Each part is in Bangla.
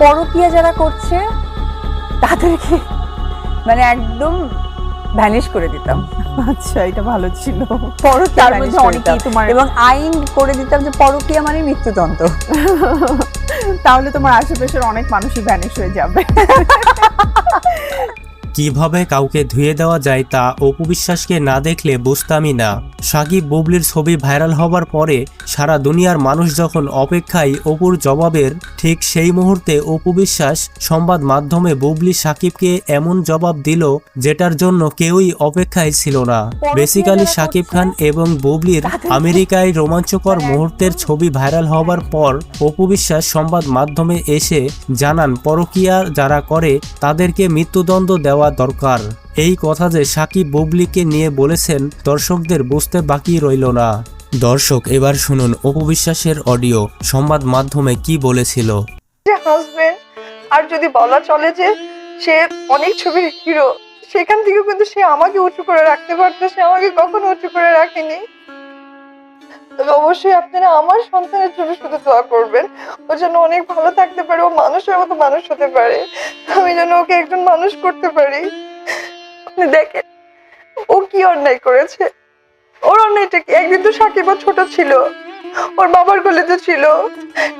পরকিয়া যারা করছে তাদেরকে মানে একদম ভ্যানিশ করে দিতাম। আচ্ছা এটা ভালো ছিল। পরকিয়া মধ্যে অনেকেই তোমার এবং আইন করে দিতাম যে পরকিয়া মানে মৃত্যুদণ্ড। তাহলে তোমার আশেপাশের অনেক মানুষই ভ্যানিশ হয়ে যাবে। কীভাবে কাউকে ধুয়ে দেওয়া যায় তা অপু বিশ্বাসকে না দেখলে বুঝতামই না। সাকিব বুবলির ছবি ভাইরাল হবার পরে সারা দুনিয়ার মানুষ যখন অপেক্ষায় অপুর জবাবের ঠিক সেই মুহূর্তে অপু বিশ্বাস সংবাদ মাধ্যমে বুবলি সাকিবকে এমন জবাব দিল যেটার জন্য কেউই অপেক্ষায় ছিল না। বেসিক্যালি সাকিব খান এবং বুবলির আমেরিকায় রোমাঞ্চকর মুহূর্তের ছবি ভাইরাল হবার পর অপু বিশ্বাস সংবাদ মাধ্যমে এসে জানান, পরকিয়া যারা করে তাদেরকে মৃত্যুদণ্ড দেওয়া দরকার। এই কথা যে সাকিব বুবলিকে নিয়ে বলেছেন, দর্শকদের বুঝতে বাকি রইল না। দর্শক, এবার শুনুন অপু বিশ্বাসের অডিও, সংবাদ মাধ্যমে কি বলেছিল। আর যদি বলা চলে যে সে অনেক ছবির হিরো সেখান থেকে কিন্তু সে আমাকে উঁচু করে রাখতে পারতো, সে আমাকে কখনো উঁচু করে রাখেনি। অবশ্যই আপনারা আমার সন্তানের জন্য শুধু দোয়া করবেন। ও যেন অনেক ভালো থাকতে পারে, ও মানুষের মতো মানুষ হতে পারে। আমি যেন ওকে একজন মানুষ করতে পারি। আপনি দেখেন, ও কি অন্যায় করেছে। ওর অন্যায়টা কি? একদিন তো সাকিব ছোট ছিল, ওর বাবার কোলে তো ছিল।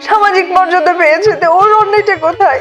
সামাজিক মর্যাদা পেয়েছে, তো ওর অন্যায়টা কোথায়?